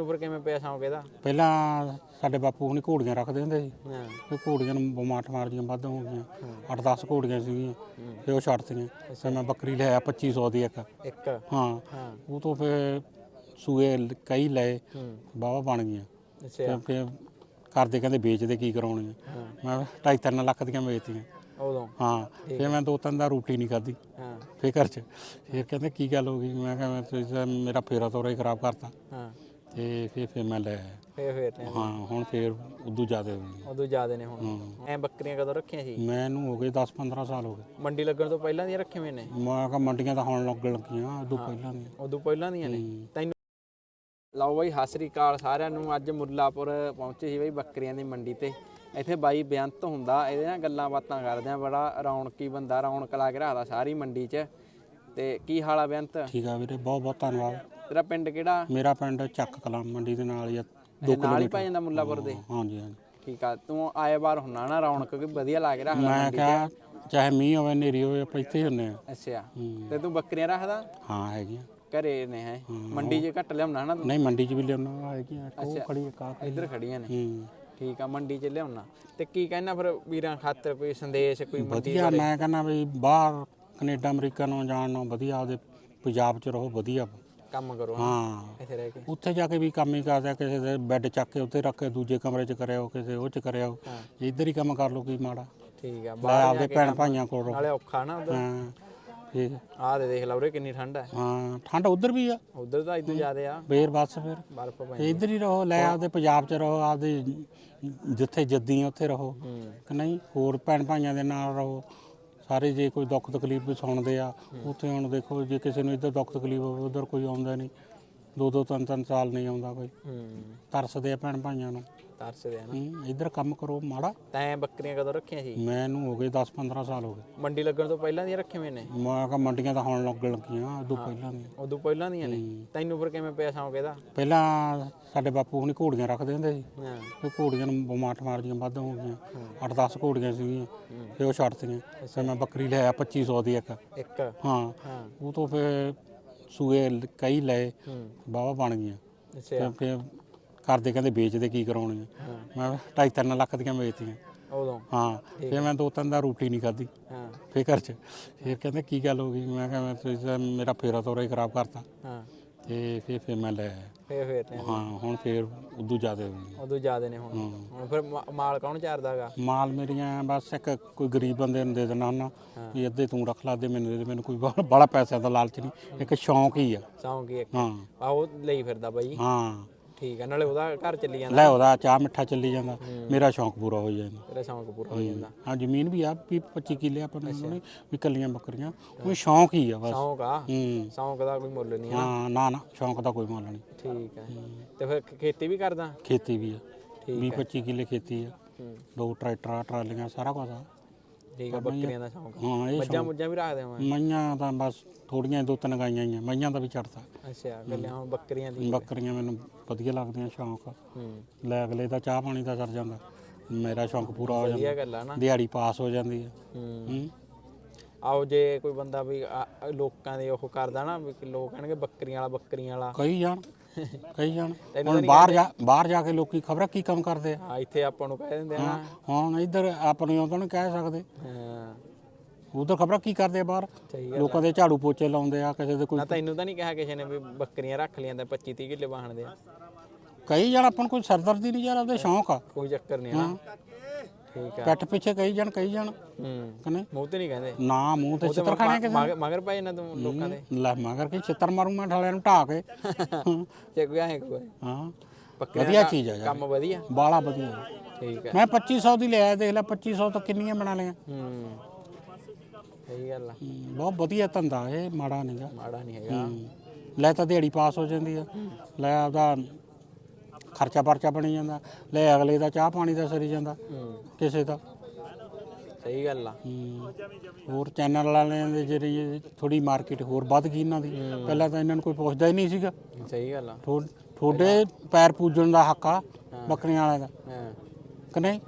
ਉੱਪਰ ਕਿਵੇਂ ਪਿਆ ਸ਼ੌਂਕ ਇਹਦਾ? ਪਹਿਲਾਂ ਸਾਡੇ ਬਾਪੂ ਹੁਣੀ ਘੋੜੀਆਂ ਰੱਖਦੇ ਹੁੰਦੇ ਸੀ। ਹਾਂ। ਤੇ ਘੋੜੀਆਂ ਨੂੰ ਬਿਮਾਰ ਮਾਰਦੀਆਂ ਵੱਧ ਹੋ ਗਈਆਂ। 8-10 ਘੋੜੀਆਂ ਸੀਗੀਆਂ ਤੇ ਉਹ ਛੱਡਤੀਆਂ ਫਿਰ ਮੈਂ ਬੱਕਰੀ ਲਿਆਇਆ 2500 ਦੀ ਇੱਕ। ਇੱਕ? ਹਾਂ। ਉਹ ਤੋਂ ਫਿਰ ਸੂਏ ਕਈ ਲਏ ਵਾਹਵਾ ਬਣ ਗਈਆਂ। ਅੱਛਾ। ਫਿਰ ਕਰਦੇ ਕਹਿੰਦੇ ਵੇਚਦੇ ਕੀ ਕਰਾਉਣੀ ਮੈਂ 2.5 ਲੱਖ ਦੀਆਂ ਵੇਚਤੀਆਂ। ਉਦੋਂ? ਹਾਂ। ਫਿਰ ਮੈਂ ਦੋ ਤਿੰਨ ਦਾ ਰੋਟੀ ਨਹੀਂ ਖਾਧੀ। ਹਾਂ। ਫੇਰ ਘਰ ਚ ਫਿਰ ਕਹਿੰਦੇ ਕੀ ਗੱਲ ਹੋ ਗਈ? ਮੈਂ ਕਿਹਾ ਮੈਂ ਮੇਰਾ ਫੇਰਾ ਤੋਰਾ ਹੀ ਖਰਾਬ ਕਰਤਾ। ਹਾਂ। ਤੇ ਫਿਰ ਫਿਰ ਮੈਂ ਲੈ ਆਇਆ। ਫੇਰ ਫੇਰ ਨੇ ਹਾਂ ਹੁਣ ਫੇਰ ਉਦੋਂ ਜ਼ਿਆਦਾ ਹੋ ਗਈ। ਉਦੋਂ ਜ਼ਿਆਦੇ ਨੇ ਹੁਣ। ਐ ਬੱਕਰੀਆਂ ਕਦੋਂ ਰੱਖੀਆਂ ਸੀ? ਮੈਨੂੰ ਹੋ ਗਏ 10 15 ਸਾਲ ਹੋ ਗਏ। ਮੰਡੀ ਲੱਗਣ ਤੋਂ ਪਹਿਲਾਂ ਦੀਆਂ ਰੱਖੀਆਂ ਹੋਈਆਂ ਨੇ? ਮੈਂ ਕਿਹਾ ਮੰਡੀਆਂ ਤਾਂ ਹੁਣ ਲੱਗਣ ਲੱਗੀਆਂ ਉਦੋਂ ਪਹਿਲਾਂ ਦੀਆਂ। ਉਦੋਂ ਪਹਿਲਾਂ ਦੀਆਂ ਨੇ? ਤੈਨੂੰ ਲਓ ਬਾਈ ਸਤਿ ਸ੍ਰੀ ਅਕਾਲ ਸਾਰਿਆਂ ਨੂੰ। ਅੱਜ ਮੁੱਲਾਪੁਰ ਪਹੁੰਚੇ ਸੀ ਬਾਈ ਬੱਕਰੀਆਂ ਦੀ ਮੰਡੀ ਤੇ। ਇੱਥੇ ਬਾਈ ਬੇਅੰਤ ਹੁੰਦਾ ਇਹਦੇ ਨਾਲ ਗੱਲਾਂ ਬਾਤਾਂ ਕਰਦੇ ਆ। ਬੜਾ ਰੌਣਕੀ ਬੰਦਾ ਰੌਣਕ ਲਾ ਕੇ ਰੱਖਦਾ ਸਾਰੀ ਮੰਡੀ 'ਚ। ਤੇ ਕੀ ਹਾਲ ਆ ਬੇਅੰਤ? ਠੀਕ ਆ ਵੀਰੇ ਬਹੁਤ ਬਹੁਤ ਧੰਨਵਾਦ। ਤੇਰਾ ਪਿੰਡ ਕਿਹੜਾ? ਮੇਰਾ ਪਿੰਡ ਚੱਕ ਕਲਾਂ ਮੰਡੀ ਦੇ ਨਾਲ ਹੀ ਆ 2 ਇਹ ਨਾਲ ਹੀ ਪੈ ਜਾਂਦਾ ਮੁੱਲਾਪੁਰ ਦੇ? ਹਾਂਜੀ ਹਾਂਜੀ। ਠੀਕ ਆ ਤੂੰ ਆਏ ਬਾਰ ਹੁੰਨਾ ਨਾ ਰੌਣਕ ਵੀ ਵਧੀਆ ਲਾ ਕੇ ਰੱਖਦਾ ਮੈਂ ਕਿਹਾ ਚਾਹੇ ਮੀਂਹ ਹੋਵੇ ਨੇਰੀ ਹੋਵੇ ਆਪਾਂ ਇੱਥੇ ਹੁੰਨੇ ਆ। ਅੱਛਾ। ਤੇ ਤੂੰ ਬੱਕਰੀਆਂ ਰੱਖਦਾ? ਹਾਂ ਹੈਗੀਆਂ। ਘਰੇ ਨੇ ਹੈ? ਮੰਡੀ 'ਚ ਘੱਟ ਲਿਆਉਣਾ ਨਾ ਤੂੰ? ਨਹੀਂ ਮੰਡੀ 'ਚ ਵੀ ਲਿਆਉਣਾ ਹੈਗੀਆਂ ਉਹ ਖੜੀ ਖੜੀ। ਇੱਧਰ ਖੜੀਆਂ ਨੇ। ਠੀਕ ਆ ਮੰਡੀ 'ਚ ਲਿਆਉਣਾ। ਤੇ ਕੀ ਕਹਿਣਾ ਫਿਰ ਵੀਰਾਂ ਖਾਤਰ ਕੋਈ ਸੰਦੇਸ਼ ਕੋਈ ਮੰਡੀ ਵਧੀਆ ਮੈਂ ਕਹਿੰਦਾ ਵੀ ਬਾਹਰ ਕੈਨੇਡਾ ਅਮਰੀਕਾ ਨੂੰ ਜਾਣ ਨੂੰ ਵਧੀਆ ਆਪਦੇ ਪੰਜਾਬ 'ਚ ਰਹੋ ਵਧੀਆ। ਕੰਮ ਕਰੋ ਹਾਂ। ਇੱਥੇ ਰਹਿ ਕੇ। ਉੱਥੇ ਜਾ ਕੇ ਵੀ ਕੰਮ ਹੀ ਕਰਦਾ ਕਿਸੇ ਦੇ ਬੈੱਡ ਚੱਕ ਕੇ ਉੱਤੇ ਰੱਖ ਕੇ ਦੂਜੇ ਕਮਰੇ 'ਚ ਕਰਿਓ ਕਿਸੇ ਉਹ 'ਚ ਕਰਿਓ ਇੱਧਰ ਹੀ ਕੰਮ ਕਰ ਲਓ ਕੀ ਮਾੜਾ। ਠੀਕ ਆ ਲੈ ਬਾਹਰ ਆਪਦੇ ਭੈਣ ਭਾਈਆਂ ਕੋਲ ਰਹੋ। ਨਾਲੇ ਔਖਾ ਨਾ ਉਧਰ। ਹਾਂ ਠੀਕ। ਹੈ। ਆਹ ਦੇ ਦੇਖ ਲਾ ਉਰੇ ਕਿੰਨੀ ਠੰਡ ਹੈ ਹਾਂ ਠੰਡ ਉਧਰ ਵੀ ਆ। ਉਧਰ ਤਾਂ ਇਦੋਂ ਜ਼ਿਆਦੇ ਆ। ਫੇਰ ਬਸ ਫਿਰ। ਬਰਫ਼ ਪਈ ਤੇ ਇੱਧਰ ਹੀ ਰਹੋ ਲੈ ਆਪਦੇ ਪੰਜਾਬ 'ਚ ਰਹੋ ਆਪਦੇ ਜਿੱਥੇ ਜੱਦੀ ਆ ਉੱਥੇ ਰਹੋ। ਹੂੰ। ਕਿ ਨਹੀਂ? ਹੋਰ ਭੈਣ ਭਾਈਆਂ ਦੇ ਨਾਲ ਰਹੋ। ਸਾਰੇ ਜੇ ਕੋਈ ਦੁੱਖ ਤਕਲੀਫ ਵੀ ਸੁਣਦੇ ਆ, ਉੱਥੇ ਹੁਣ ਦੇਖੋ, ਜੇ ਕਿਸੇ ਨੂੰ ਇੱਧਰ ਦੁੱਖ ਤਕਲੀਫ ਹੋਵੇ, ਉੱਧਰ ਕੋਈ ਆਉਂਦਾ ਨਹੀਂ। ਦੋ ਦੋ ਤਿੰਨ ਤਿੰਨ ਸਾਲ ਨਹੀਂ ਆਉਂਦਾ ਕੋਈ। ਹੂੰ। ਤਰਸਦੇ ਆ ਭੈਣ ਭਾਈਆਂ ਨੂੰ। ਤਰਸਦੇ ਆ ਨਾ। ਹੂੰ, ਇੱਧਰ ਕੰਮ ਕਰੋ ਮਾੜਾ। ਤੈਂ ਬੱਕਰੀਆਂ ਕਦੋਂ ਰੱਖੀਆਂ ਸੀ? ਮੈਨੂੰ ਹੋ ਗਏ 10 15 ਸਾਲ ਹੋ ਗਏ। ਮੰਡੀ ਲੱਗਣ ਤੋਂ ਪਹਿਲਾਂ ਦੀਆਂ ਰੱਖੀਆਂ ਹੋਈਆਂ ਨੇ? ਮੈਂ ਕਿਹਾ ਮੰਡੀਆਂ ਤਾਂ ਹੁਣ ਲੱਗਣ ਲੱਗੀਆਂ ਉਦੋਂ ਪਹਿਲਾਂ ਦੀਆਂ। ਉਦੋਂ ਪਹਿਲਾਂ ਦੀਆਂ ਨੇ। ਤੈਨੂੰ ਫਿਰ ਕਿਵੇਂ ਪਿਆ ਸ਼ੌਂਕ ਇਹਦਾ? ਪਹਿਲਾਂ ਸਾਡੇ ਬਾਪੂ ਹੁਣੀ ਘੋੜੀਆਂ ਰੱਖਦੇ ਹੁੰਦੇ ਸੀ। ਹਾਂ। ਤੇ ਘੋੜੀਆਂ ਨੂੰ ਬਿਮਾਰ ਮਾਰਦੀਆਂ ਵੱਧ ਹੋ ਗਈਆਂ। 8-10 ਘੋੜੀਆਂ ਸੀਗੀਆਂ ਤੇ ਉਹ ਛੱਡਤੀਆਂ ਫਿਰ ਮੈਂ ਬੱਕਰੀ ਲਿਆਇਆ 2500 ਦੀ ਇੱਕ। ਇੱਕ? ਹਾਂ। ਹਾਂ। ਉਹ ਤੋਂ ਫਿਰ ਸੂਏ ਲ- ਕਈ ਲਏ ਵਾਹਵਾ ਬਣ ਗਈਆਂ। ਅੱਛਾ। ਤੇ ਫਿਰ ਕਰਦੇ ਕਹਿੰਦੇ ਵੇਚਦੇ ਕੀ ਕਰਾਉਣੀ ਮੈਂ 2.5 ਲੱਖ ਦੀਆਂ ਵੇਚਤੀਆਂ। ਉਦੋਂ? ਹਾਂ। ਫਿਰ ਮੈਂ ਦੋ ਤਿੰਨ ਦਾ ਰੋਟੀ ਨਹੀਂ ਖਾਧੀ। ਹਾਂ। ਫੇਰ ਘਰ ਚ ਫਿਰ ਕਹਿੰਦੇ ਕੀ ਗੱਲ ਹੋ ਗਈ? ਮੈਂ ਕਿਹਾ ਮੈਂ ਤੁਸੀਂ ਤਾਂ ਮੇਰਾ ਫੇਰਾ ਤੋਰਾ ਹੀ ਖਰਾਬ ਕਰਤਾ। ਹਾਂ। ਤੇ ਫਿਰ ਫਿਰ ਮੈਂ ਲੈ ਆਇਆ। ਫੇਰ ਫੇਰ ਨੇ ਹਾਂ ਹੁਣ ਫੇਰ ਉਦੋਂ ਜ਼ਿਆਦਾ ਹੋ ਗਈ। ਉਦੋਂ ਜ਼ਿਆਦੇ ਨੇ ਹੁਣ। ਹੁਣ ਫਿਰ ਮਾ- ਮਾਲ ਕੌਣ ਚਾਰਦਾ ਹੈਗਾ ਮਾਲ ਮੇਰੀਆਂ ਬਸ ਇੱਕ ਕੋਈ ਗਰੀਬ ਬੰਦੇ ਨੂੰ ਦੇ ਦੇਣਾ ਉਹਨਾਂ ਵੀ ਅੱਧੇ ਤੂੰ ਰੱਖ ਲਾ ਅੱਧੇ ਮੈਨੂੰ ਦੇ ਦੇ ਮੈਨੂੰ ਕੋਈ ਬਾ- ਬਾਹਲਾ ਪੈਸਿਆਂ ਦਾ ਲਾਲਚ ਨਹੀਂ। ਇੱਕ ਸ਼ੌਂਕ ਹੀ ਆ। ਸ਼ੌਂਕ ਹੀ ਇੱਕ। ਹਾਂ। ਆਹੋ ਲਈ ਫਿਰਦਾ ਬਾਈ। ਹਾਂ। ਠੀਕ ਆ ਨਾਲੇ ਉਹਦਾ ਘਰ ਚੱਲੀ ਜਾਂਦਾ। ਲੈ ਉਹਦਾ ਚਾਹ ਮਿੱਠਾ ਚੱਲੀ ਜਾਂਦਾ ਮੇਰਾ ਸ਼ੌਂਕ ਪੂਰਾ ਹੋ ਜਾਂਦਾ। ਤੇਰਾ ਸ਼ੌਂਕ ਪੂਰਾ ਹੋ ਜਾਂਦਾ। ਹਾਂ ਜ਼ਮੀਨ ਵੀ ਆ ਵੀ 25 ਕਿੱਲੇ ਆਪਾਂ ਨੂੰ ਨਹੀਂ ਵੀ ਕੱਲੀਆਂ ਬੱਕਰੀਆਂ ਉਹ ਸ਼ੌਂਕ ਹੀ ਆ ਬਸ। ਸ਼ੌਂਕ ਆ? ਹੂੰ। ਸ਼ੌਂਕ ਦਾ ਕੋਈ ਮੁੱਲ ਨਹੀਂ ਹਾਂ ਨਾ ਨਾ ਸ਼ੌਂਕ ਦਾ ਕੋਈ ਮੁੱਲ ਨਹੀਂ। ਠੀਕ ਆ। ਤੇ ਫਿਰ ਖੇਤੀ ਵੀ ਕਰਦਾ? ਖੇਤੀ ਵੀ ਆ। ਠੀਕ 20 25 ਕਿੱਲੇ ਖੇਤੀ ਆ। ਦੋ ਟਰੈਕਟਰਾਂ ਟਰਾਲੀਆਂ ਸਾਰਾ ਕੁਝ ਆ। ਠੀਕ ਆ ਬੱਕਰੀਆਂ ਦਾ ਸ਼ੌਂਕ ਆ। ਹਾਂ ਇਹ ਮੱਝਾਂ ਮੁੱਝਾਂ ਵੀ ਰੱਖਦੇ ਹਾਂ ਮਈਆਂ ਤਾਂ ਬਸ ਥੋੜੀਆਂ ਦੋ ਤਿੰਨ ਗਾਈਆਂ ਹੀ ਆ ਮਈਆਂ ਦਾ ਵੀ ਚੜਦਾ ਅੱਛਾ ਗੱਲਾਂ ਹੁਣ ਬੱਕਰੀਆਂ ਦੀ। ਬੱਕਰੀਆਂ ਮੈਨੂੰ ਵਧੀਆ ਲੱਗਦੀਆਂ ਸ਼ੌਂਕ ਹੂੰ। ਲੈ ਅਗਲੇ ਦਾ ਚਾਹ ਪਾਣੀ ਦਾ ਸਰ ਜਾਂਦਾ। ਮੇਰਾ ਸ਼ੌਂਕ ਪੂਰਾ ਹੋ ਜਾਂਦਾ। ਵਧੀਆ ਗੱਲ ਆ ਨਾ। ਦਿਹਾੜੀ ਪਾਸ ਹੋ ਜਾਂਦੀ ਹੈ ਹੂੰ। ਹੂੰ। ਆਓ ਜੇ ਕੋਈ ਬੰਦਾ ਵੀ ਲੋਕਾਂ ਦੇ ਉਹ ਕਰਦਾ ਨਾ ਵੀ ਲੋਕ ਕਹਿਣਗੇ ਬੱਕਰੀਆਂ ਵਾਲਾ ਬੱਕਰੀਆਂ ਵਾਲਾ। ਕਈ ਜਾਣ। ਕਈ ਜਾਣ। ਹੁਣ ਬਾਹਰ ਜਾ ਬਾਹਰ ਜਾ ਕੇ ਲੋਕੀ ਖਬਰਾਂ ਕੀ ਕੰਮ ਕਰਦੇ ਆ? ਹਾਂ ਇੱਥੇ ਆਪਾਂ ਨੂੰ ਕਹਿ ਦਿੰਦੇ ਆ ਹੁਣ ਇੱਧਰ ਆਪਣੇ ਉਹਨਾਂ ਨੂੰ ਕਹਿ ਸਕਦੇ। ਹਾਂ। ਉਧਰ ਖਬਰਾਂ ਕੀ ਕਰਦੇ ਆ ਬਾਹਰ? ਲੋਕਾਂ ਦੇ ਝਾੜੂ ਪੋਚੇ ਲਾਉਂਦੇ ਆ ਕਿਸੇ ਦੇ ਕੋਈ ਨਾ ਤੈਨੂੰ ਤਾਂ ਨਹੀਂ ਕਿਹਾ ਕਿਸੇ ਨੇ ਵੀ ਬੱਕਰੀਆਂ ਰੱਖ ਲਿਆਂ ਤਾਂ 25 30 ਕਿੱਲੇ ਵਾਹਣ ਦੇ ਆ। ਕਈ ਜਾਣ ਆਪਾਂ ਨੂੰ ਕੋਈ ਸਰਦਰਦੀ ਨਹੀਂ ਯਾਰ ਆਪਦੇ ਸ਼ੌਂਕ ਆ। ਕੋਈ ਚੱਕਰ ਨਹੀਂ ਨਾ। ਠੀਕ ਆ। ਪੈਠ ਪਿੱਛੇ ਕਈ ਜਾਣ ਕਈ ਜਾਣ। ਹੂੰ। ਕਨੇ ਮੂੰਹ ਤੇ ਨਹੀਂ ਕਹਿੰਦੇ? ਨਾ ਮੂੰਹ ਤੇ ਚਿੱਤਰ ਖਾਣੇ ਕਿਸੇ ਮਗਰ ਮਗਰ ਪਏ ਨਾ ਤੂੰ ਲੋਕਾਂ ਦੇ। ਲੈ ਮਗਰ ਕੇ ਚਿੱਤਰ ਮਾਰੂ ਮੈਂ ਠਾਲਿਆਂ ਨੂੰ ਢਾ ਕੇ? ਜੇ ਕੋਈ ਆਏ ਕੋਈ ਹਾਂ। ਬੱਕਰੀਆਂ ਵਧੀਆ ਚੀਜ਼ ਆ ਯਾਰ। ਕੰਮ ਵਧੀਆ। ਬਾਲਾ ਵਧੀਆ। ਠੀਕ ਆ। ਮੈਂ 2500 ਦੀ ਲਿਆ ਦੇਖ ਲੈ 2500 ਤੋਂ ਕਿੰਨੀਆਂ ਬਣਾ ਲਈਆਂ। ਹੂੰ। ਸਹੀ ਗੱਲ ਆ। ਬਹੁਤ ਵਧੀਆ ਧੰਦਾ ਇਹ ਮਾੜਾ ਨਹੀਂਗਾ ਮਾੜਾ ਨਹੀਂ ਹੈਗਾ। ਲੈ ਤਾਂ ਦਿਹਾੜੀ ਪਾਸ ਹੋ ਜਾਂਦੀ ਆ। ਲੈ ਆਪਦਾ ਖਰਚਾ ਪਰਚਾ ਬਣੀ ਜਾਂਦਾ। ਲੈ ਅਗਲੇ ਦਾ ਚਾਹ ਪਾਣੀ ਦਾ ਸਰੀ ਜਾਂਦਾ ਕਿਸੇ ਦਾ। ਸਹੀ ਗੱਲ ਆ। ਹੂੰ। ਹੋਰ ਚੈਨਲ ਵਾਲਿਆਂ ਦੇ ਜਿਹੜੇ ਥੋੜੀ ਮਾਰਕੀਟ ਹੋਰ ਵੱਧ ਗਈ ਇਹਨਾਂ ਦੀ। ਪਹਿਲਾਂ ਤਾਂ ਇਹਨਾਂ ਨੂੰ ਕੋਈ ਪੁੱਛਦਾ ਹੀ ਨਹੀਂ ਸੀਗਾ। ਸਹੀ ਗੱਲ ਆ। ਥੋ- ਤੁਹਾਡੇ ਪੈਰ ਪੂਜਣ ਦਾ ਹੱਕ ਆ ਬੱਕਰੀਆਂ ਵਾਲਿਆਂ ਦਾ। ਹਾਂ। ਕਿ ਨਹੀਂ?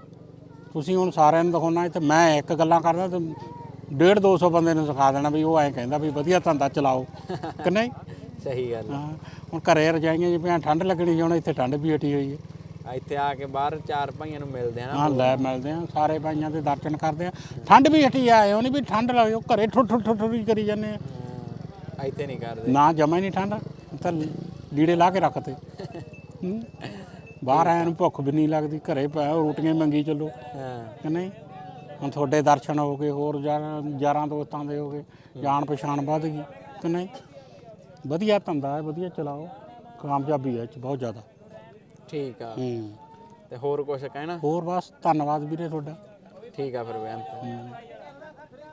ਤੁਸੀਂ ਹੁਣ ਸਾਰਿਆਂ ਨੂੰ ਦਿਖਾਉਣਾ ਤੇ ਮੈਂ ਇੱਕ ਗੱਲਾਂ ਕਰਦਾ ਤੇ ਡੇਢ 200 ਬੰਦੇ ਨੂੰ ਸਿਖਾ ਦੇਣਾ ਵੀ ਉਹ ਐਂ ਕਹਿੰਦਾ ਵੀ ਵਧੀਆ ਧੰਦਾ ਚਲਾਓ। ਕਿ ਨਹੀਂ? ਸਹੀ ਗੱਲ ਹਾਂ ਹੁਣ ਘਰੇ ਰਜਾਈਆਂ ਜਿਵੇਂ ਠੰਡ ਲੱਗਣੀ ਹੁਣ ਇੱਥੇ ਠੰਡ ਵੀ ਹਟੀ ਹੋਈ ਹੈ। ਆ ਇੱਥੇ ਆ ਕੇ ਬਾਹਰ ਚਾਰ ਭਾਈਆਂ ਨੂੰ ਮਿਲਦੇ ਆ ਨਾ। ਹਾਂ ਲੈ ਮਿਲਦੇ ਆ ਸਾਰੇ ਭਾਈਆਂ ਦੇ ਦਰਸ਼ਨ ਕਰਦੇ ਆ। ਠੰਡ ਵੀ ਹਟੀ ਆਏ ਉਹ ਨਹੀਂ ਵੀ ਠੰਡ ਲੱਗੇ ਉਹ ਘਰੇ ਠੁੱਠ ਠੁੱਠ ਠੁੱਠ ਹੀ ਕਰੀ ਜਾਂਦੇ ਆ। ਹਾਂ, ਇੱਥੇ ਨਹੀਂ ਕਰਦੇ। ਨਾ ਜਮਾ ਹੀ ਨਹੀਂ ਠੰਡ ਤਾਂ ਲੀੜੇ ਲਾ ਕੇ ਰੱਖਤੇ। ਹੂੰ। ਬਾਹਰ ਆਇਆਂ ਨੂੰ ਭੁੱਖ ਵੀ ਨਹੀਂ ਲੱਗਦੀ ਘਰੇ ਪੈ ਰੋਟੀਆਂ ਮੰਗੀ ਚੱਲੋ। ਹਾਂ। ਕਿ ਨਹੀਂ? ਹੁਣ ਤੁਹਾਡੇ ਦਰਸ਼ਨ ਹੋ ਗਏ ਹੋਰ ਯਾਰਾਂ ਯਾਰਾਂ ਦੋਸਤਾਂ ਦੇ ਹੋ ਗਏ ਜਾਣ ਪਛਾਣ ਵੱਧ ਗਈ ਕਿ ਨਹੀਂ? ਵਧੀਆ ਧੰਦਾ ਹੈ ਵਧੀਆ ਚਲਾਓ ਕਾਮਯਾਬੀ ਹੈ ਇਹ 'ਚ ਬਹੁਤ ਜ਼ਿਆਦਾ। ਠੀਕ ਆ। ਹੂੰ। ਤੇ ਹੋਰ ਕੁਝ ਕਹਿਣਾ? ਹੋਰ ਬਸ ਧੰਨਵਾਦ ਵੀਰੇ ਤੁਹਾਡਾ। ਠੀਕ ਆ ਫਿਰ ਬੇਅੰਤ। ਹੂੰ।